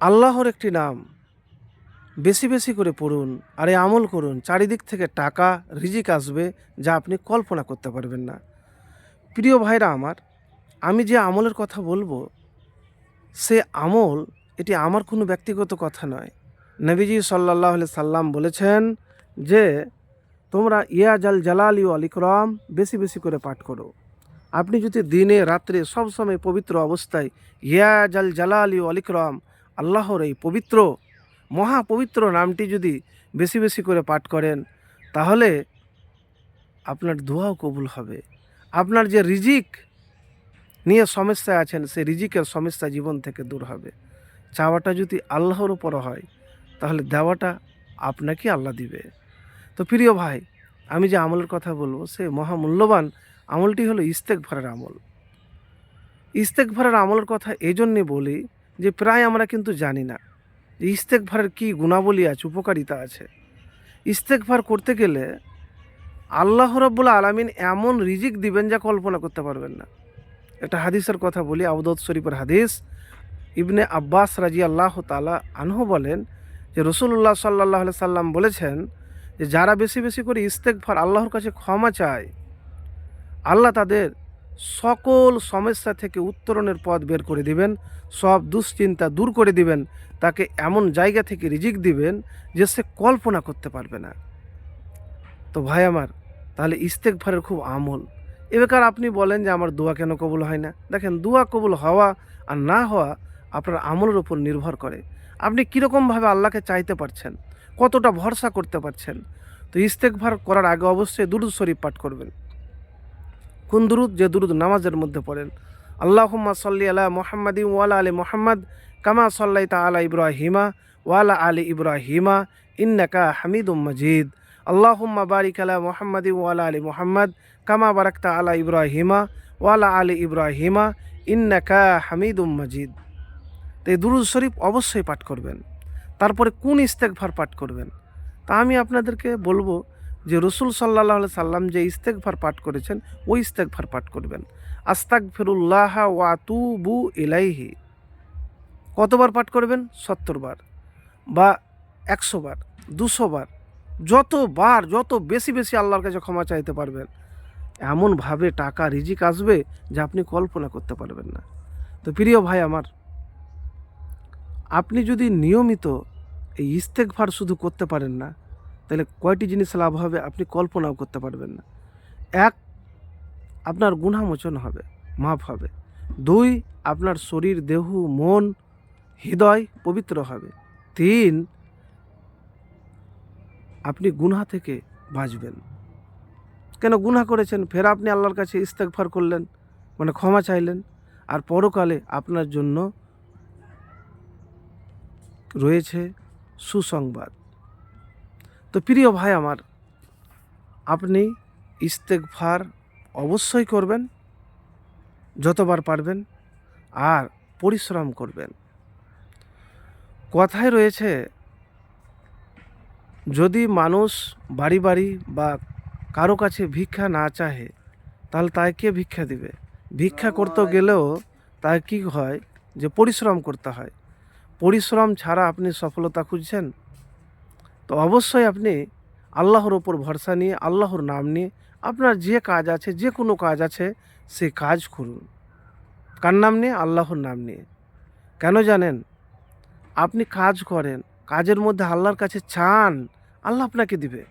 আল্লাহর একটি নাম। বেশি বেশি করে পড়ুন, আর এই আমল করুন। চারিদিক থেকে টাকা, রিজিক আসবে যা আপনি কল্পনা করতে পারবেন না। প্রিয় ভাইরা আমার, আমি যে আমলের কথা বলব, সে আমল এটি আমার কোনো ব্যক্তিগত কথা নয়। নবীজি সাল্লাহ সাল্লাম বলেছেন যে, তোমরা ইয়া জাল জালালি ও আলিকরাম বেশি বেশি করে পাঠ করো। আপনি যদি দিনে, রাত্রে, সবসময় পবিত্র অবস্থায় ইয়া জাল জালালি ও আলিকরাম আল্লাহর এই পবিত্র মহা পবিত্র নামটি যদি বেশি বেশি করে পাঠ করেন, তাহলে আপনার দোয়াও কবুল হবে। আপনার যে রিজিক নিয়ে সমস্যা আছেন, সেই রিজিকের সমস্যা জীবন থেকে দূর হবে। চাওয়াটা যদি আল্লাহর উপর হয়, তাহলে দেওয়াটা আপনাকে আল্লাহ দিবে। তো প্রিয় ভাই, আমি যে আমলের কথা বলব, সে মহামূল্যবান আমলটি হলো ইস্তেকভারের আমল। ইস্তেকভারের আমলের কথা এই বলি যে প্রায় আমরা কিন্তু জানি না যে ইস্তেকভারের কী গুণাবলী আছে, উপকারিতা আছে। ইস্তেকভার করতে গেলে আল্লাহ রব্বুল আলমিন এমন রিজিক দিবেন যা কল্পনা করতে পারবেন না। একটা হাদিসের কথা বলি আবুদত শরীফের হাদিস। ইবনে আব্বাস রাজি আল্লাহ তালা আনহু বলেন যে রসুল্লাহ সাল্লাহ সাল্লাম বলেছেন যে, যারা বেশি বেশি করে ইস্তেকভার আল্লাহর কাছে ক্ষমা চায়, আল্লাহ তাদের সকল সমস্যা থেকে উত্তরণের পথ বের করে দিবেন, সব দুশ্চিন্তা দূর করে দিবেন, তাকে এমন জায়গা থেকে রিজিক দিবেন যে সে কল্পনা করতে পারবে না। তো ভাই আমার, তাহলে ইস্তেকভারের খুব আমল। এ বেকার আপনি বলেন যে আমার দোয়া কেন কবুল হয় না? দেখেন, দোয়া কবুল হওয়া আর না হওয়া আপনার আমলের উপর নির্ভর করে। আপনি কীরকমভাবে আল্লাহকে চাইতে পারছেন? কতটা ভরসা করতে পারছেন? তো ইস্তেকভার করার আগে অবশ্যই দুরুদ শরীফ পাঠ করবেন। কোন দুরুদ? যে দুরুদ নামাজের মধ্যে পড়েন। আল্লাহুম্মা সাল্লি আলা মোহাম্মদি ওয়ালা আলী মোহাম্মদ, কামা সাল্লাই আলা ইব্রাহিমা ওয়ালা আলী ইব্রাহিমা, ইন্নাকা হামিদুম মজিদ। আল্লাহুম্মা বারিক আলা মোহাম্মদি ওয়ালা আলী মোহাম্মদ, কামা বারাকতা আলা ইব্রাহিমা ওয়ালা আলী ইব্রাহিমা, ইন্নাকা হামিদুম মজিদ। তো এই দুরুদ শরীফ অবশ্যই পাঠ করবেন। তারপরে কোন ইস্তেকভার পাঠ করবেন? তা আমি আপনাদেরকে বলব যে রসুল সাল্লাহ সাল্লাম যে ইস্তেকভার পাঠ করেছেন, ওই ইস্তেকভার পাঠ করবেন। আস্তাক ফিরুল্লাহ ওয়াতুবু ইলাইহি। কতবার পাঠ করবেন? সত্তর বার বা একশো বার, দুশো বার। যতবার যত বেশি বেশি আল্লাহর কাছে ক্ষমা চাইতে পারবেন এমনভাবে টাকা, রিজিক আসবে যে আপনি কল্পনা করতে পারবেন না। তো প্রিয় ভাই আমার, আপনি যদি নিয়মিত এই ইস্তেকভার শুধু করতে পারেন না তাহলে কয়টি জিনিস লাভ হবে আপনি কল্পনাও করতে পারবেন না। এক, আপনার গুণামোচন হবে, মাফ হবে। দুই, আপনার শরীর, দেহ, মন, হৃদয় পবিত্র হবে। তিন, আপনি গুনহা থেকে বাঁচবেন। কেন গুনহা করেছেন? ফের আপনি আল্লাহর কাছে ইস্তেকফার করলেন মানে ক্ষমা চাইলেন, আর পরকালে আপনার জন্য রয়েছে সুসংবাদ। তো প্রিয় ভাই আমার, আপনি ইস্তেকফার অবশ্যই করবেন, যতবার পারবেন, আর পরিশ্রম করবেন। কথায় রয়েছে, যদি মানুষ বাড়ি বাড়ি বা কারও কাছে ভিক্ষা না চাহে, তাহলে তাই কে ভিক্ষা দিবে? ভিক্ষা করতে গেলেও তাই কী হয়? যে পরিশ্রম করতে হয়। পরিশ্রম ছাড়া আপনি সফলতা খুঁজছেন? তো অবশ্যই আপনি আল্লাহর ওপর ভরসা নিয়ে, আল্লাহর নাম নিয়ে আপনার যে কাজ আছে, যে কোনো কাজ আছে, সে কাজ করুন। কার নাম নিয়ে? আল্লাহর নাম নিয়ে। কেন জানেন? আপনি কাজ করেন, কাজের মধ্যে আল্লাহর কাছে চান, আল্লাহ আপনাকে দিবে।